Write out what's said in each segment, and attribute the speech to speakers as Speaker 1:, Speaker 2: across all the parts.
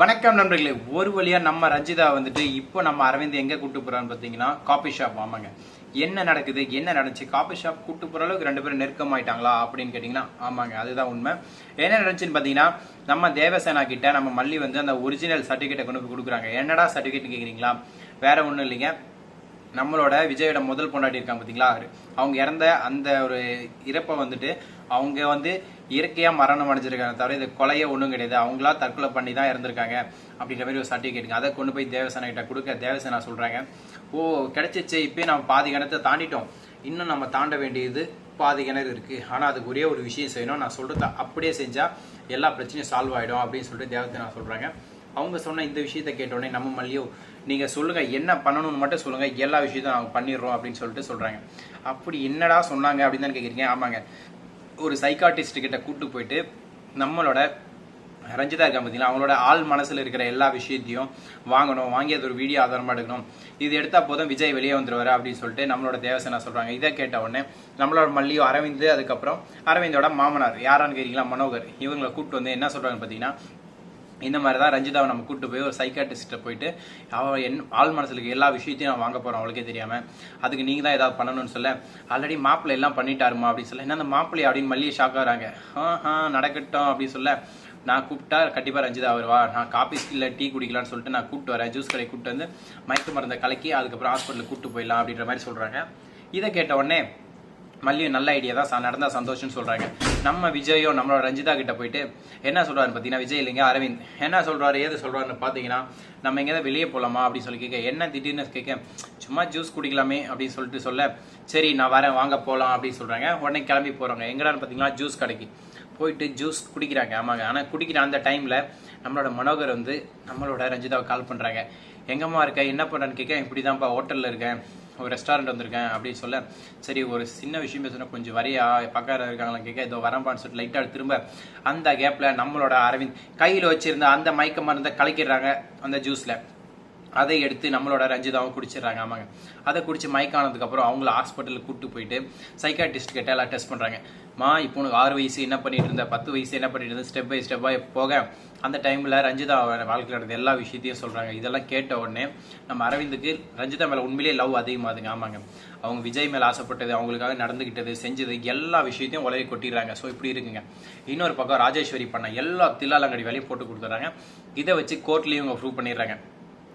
Speaker 1: வணக்கம் நண்பர்களே. ஒரு வழியா நம்ம ரஞ்சிதா வந்துட்டு இப்போ நம்ம அரவிந்த் எங்க கூட்டு போறான்னு பாத்தீங்கன்னா காபி ஷாப் ஆமாங்க என்ன நடக்குது? என்ன நடந்துச்சு? காபி ஷாப் கூட்டு போற அளவுக்கு ரெண்டு பேரும் நெருக்கமாயிட்டாங்களா அப்படின்னு கேட்டீங்கன்னா ஆமாங்க. அதுதான் உண்மை. என்ன நடந்துச்சுன்னு பாத்தீங்கன்னா நம்ம தேவசேனா கிட்ட நம்ம மல்லி வந்து அந்த ஒரிஜினல் சர்டிபிகேட்டை கொண்டு போய் கொடுக்குறாங்க. என்னடா சர்டிபிகேட் கேக்குறீங்களா? வேற ஒண்ணும் இல்லைங்க. நம்மளோட விஜயோட முதல் பொண்டாட்டி இருக்காங்க பார்த்தீங்களா அவங்க இறந்த அந்த ஒரு இறப்பை வந்துட்டு அவங்க வந்து இயற்கையாக மரணம் அடைஞ்சிருக்காங்க தவிர இது கொலையே ஒன்றும் கிடையாது. அவங்களா தற்கொலை பண்ணி தான் இறந்துருக்காங்க அப்படின்ற மாதிரி ஒரு சர்டிஃபிகேட்டுங்க அதை கொண்டு போய் தேவசேனா கிட்ட கொடுக்க தேவசேனா சொல்கிறாங்க ஓ கிடைச்சிச்சு இப்பயே நம்ம பாதி கிணத்தை தாண்டிட்டோம். இன்னும் நம்ம தாண்ட வேண்டியது பாதி கிணறு இருக்கு. ஆனால் அதுக்கு ஒரே ஒரு விஷயம் செய்யணும். நான் சொல்றத அப்படியே செஞ்சா எல்லா பிரச்சனையும் சால்வ் ஆயிடும் அப்படின்னு சொல்லிட்டு தேவசேனா சொல்றாங்க. அவங்க சொன்ன இந்த விஷயத்த கேட்டோடனே நம்ம மல்லியோ நீங்க சொல்லுங்க என்ன பண்ணணும்னு மட்டும் சொல்லுங்க எல்லா விஷயத்தையும் நாங்கள் பண்ணிடுறோம் அப்படின்னு சொல்லிட்டு சொல்றாங்க. அப்படி என்னடா சொன்னாங்க அப்படின்னு தான் கேட்குறீங்க ஆமாங்க. ஒரு சைக்காட்டிஸ்ட் கிட்ட கூட்டு போயிட்டு நம்மளோட ரஞ்சிதா இருக்கா பார்த்தீங்களா அவங்களோட ஆள் மனசில் இருக்கிற எல்லா விஷயத்தையும் வாங்கணும் வாங்கி அது ஒரு வீடியோ ஆதாரமாக எடுக்கணும். இது எடுத்தால் போதும் விஜய் வெளியே வந்துடுவார் அப்படின்னு சொல்லிட்டு நம்மளோட தேவசேனா சொல்கிறாங்க இதை கேட்ட உடனே நம்மளோட மல்லியோ அரவிந்த் அதுக்கப்புறம் அரவிந்தோட மாமனார் யாரான்னு கேட்டீங்களா மனோகர். இவங்களை கூப்பிட்டு வந்து என்ன சொல்கிறாங்க பார்த்தீங்கன்னா இந்த மாதிரி தான் ரஞ்சிதாவை நம்ம கூட்டு போய் ஒரு சைக்காட்டிஸ்ட்டை போயிட்டு அவள் என் ஆள் மனசுக்கு எல்லா விஷயத்தையும் நான் வாங்க போகிறோம் அவளுக்கே தெரியாமல் அதுக்கு நீங்கள் தான் ஏதாவது பண்ணணும்னு சொல்ல. ஆல்ரெடி மாப்பிள்ளை எல்லாம் பண்ணிட்டாருமா அப்படின்னு சொல்ல. என்ன அந்த மாப்பிள்ளை அப்படின்னு மல்லியை ஷாக் ஆகிறாங்க. ஆ ஆ நடக்கட்டும் அப்படின்னு சொல்ல. நான் கூப்பிட்டா கண்டிப்பாக ரஞ்சிதா வருவா. நான் காபி இல்லை டீ குடிக்கலாம்னு சொல்லிட்டு நான் கூப்பிட்டு வரேன். ஜூஸ் கடை கூப்பிட்டு வந்து மயக்க மருந்தை கலக்கி அதுக்கப்புறம் ஹாஸ்பிட்டலுக்கு கூப்பிட்டு போயிடலாம் அப்படின்ற மாதிரி சொல்கிறாங்க இதை கேட்ட உடனே மல்லியும் நல்ல ஐடியா தான் நடந்தால் நடந்தா சந்தோஷம்னு சொல்றாங்க. நம்ம விஜயும் நம்மளோட ரஞ்சிதா கிட்ட போயிட்டு என்ன சொல்றாரு பார்த்தீங்கன்னா விஜய் இல்லைங்க அரவிந்த். என்ன சொல்றாரு ஏது சொல்றாருன்னு பார்த்தீங்கன்னா நம்ம எங்கேயாவது வெளியே போலாமா அப்படின்னு சொல்லி கேட்க என்ன திடீர்னு கேட்க சும்மா ஜூஸ் குடிக்கலாமே அப்படின்னு சொல்லிட்டு சொல்ல சரி நான் வரேன் வாங்க போகலாம் அப்படின்னு சொல்றாங்க. உடனே கிளம்பி போறாங்க. எங்கடான்னு பார்த்தீங்கன்னா ஜூஸ் கடைக்கு. போயிட்டு ஜூஸ் குடிக்கிறாங்க. ஆமாங்க. ஆனால் குடிக்கிற அந்த டைமில் நம்மளோட மனோகர் வந்து நம்மளோட ரஞ்சிதாவை கால் பண்ணுறாங்க எங்கம்மா இருக்க? என்ன பண்ணுறேன்னு கேட்க இப்படிதான்ப்பா ஹோட்டலில் இருக்கேன். ஒரு ரெஸ்டாரண்ட் வந்திருக்கேன். அப்படின்னு சொல்ல சரி ஒரு சின்ன விஷயம் பேசுனா கொஞ்சம் வரியா? பக்கம் இருக்காங்களான்னு கேட்க இதோ வரம்பான்னு சொல்லிட்டு லைட்டாக திரும்ப அந்த கேப்பில் நம்மளோட அரவிந்த் கையில் வச்சுருந்த அந்த மயக்கமாக இருந்தால் கலக்கிடுறாங்க அந்த ஜூஸில் அதை எடுத்து நம்மளோட ரஞ்சிதாவும் குடிச்சிடுறாங்க. ஆமாங்க. அதை குடிச்சு மயக்கானதுக்கப்புறம் அவங்கள ஹாஸ்பிட்டலுக்கு கூட்டு போயிட்டு சைக்காட்டிஸ்ட் கிட்ட எல்லாம் டெஸ்ட் பண்ணுறாங்க மா இப்போ உனக்கு ஆறு வயசு என்ன பண்ணிட்டு இருந்த? பத்து வயசு என்ன பண்ணிட்டு இருந்த? ஸ்டெப் பை ஸ்டெப்பாக போக. அந்த டைமில் ரஞ்சிதா வாழ்க்கையில் நடந்த எல்லா விஷயத்தையும் சொல்கிறாங்க இதெல்லாம் கேட்ட உடனே நம்ம அரவிந்துக்கு ரஞ்சிதா மேலே உண்மையிலே லவ் அதிகமாகுதுங்க ஆமாங்க. அவங்க விஜய் மேலே ஆசைப்பட்டது அவங்களுக்காக நடந்துக்கிட்டது செஞ்சது எல்லா விஷயத்தையும் உலகை கொட்டிடுறாங்க. ஸோ இப்படி இருக்குங்க. இன்னொரு பக்கம் ராஜேஸ்வரி பண்ண எல்லா தில்லாலங்கடி வேலையும் போட்டு கொடுத்துறாங்க இதை வச்சு கோர்ட்லேயும் இவங்க ப்ரூவ் பண்ணிடுறாங்க.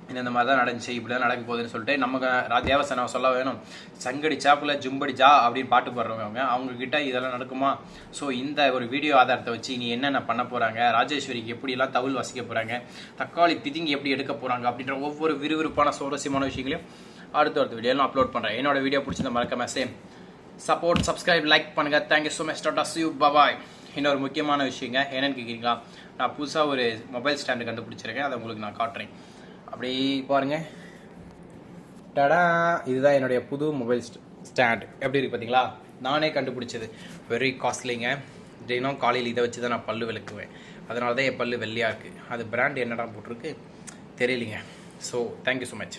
Speaker 1: இந்த மாதிரி தான் நடந்துச்சு இப்படி தான் நடக்க போகுதுன்னு சொல்லிட்டு நமக்கு ரா- தேவசேனா சொல்ல வேணும். சங்கடி சாப்புல ஜும்படி ஜா அப்படின்னு பாட்டு பாடுறவங்க அவங்க கிட்ட இதெல்லாம் நடக்குமா? ஸோ இந்த ஒரு வீடியோ ஆதாரத்தை வச்சு நீ என்னென்ன பண்ண போறாங்க? ராஜேஸ்வரிக்கு எப்படியெல்லாம் தவில் வசிக்க போறாங்க? தக்காளி பிதிங்கி எப்படி எடுக்க போறாங்க? அப்படின்ற ஒவ்வொரு விறுவிறுப்பான சுவாரஸ்யமான விஷயங்களையும் அடுத்த அடுத்த வீடியோ நான் அப்லோட் பண்றேன். என்னோட வீடியோ பிடிச்சிருந்த மறக்காம சேம் சப்போர்ட் சப்ஸ்கிரைப் லைக் பண்ணுங்க. Thank you so much tata see you bye bye இன்னொரு முக்கியமான விஷயங்க என்னன்னு கேட்குறீங்களா நான் புதுசாக ஒரு மொபைல் ஸ்டாண்டு கண்டுபிடிச்சிருக்கேன். அதை உங்களுக்கு நான் காட்டுறேன். அப்படி பாருங்க. டடா இதுதான் என்னுடைய புது மொபைல் ஸ்டாண்ட் எப்படி இருக்கு பார்த்தீங்களா நானே கண்டுபிடிச்சது. வெரி காஸ்ட்லிங்க தினம் காலையில் இதை வச்சு தான் நான் பல்லு விளக்குவேன். அதனால தான் என் பல்லு வெள்ளையாக இருக்குது அது பிராண்ட் என்னடா போட்டிருக்கு? தெரியலிங்க. So thank you so much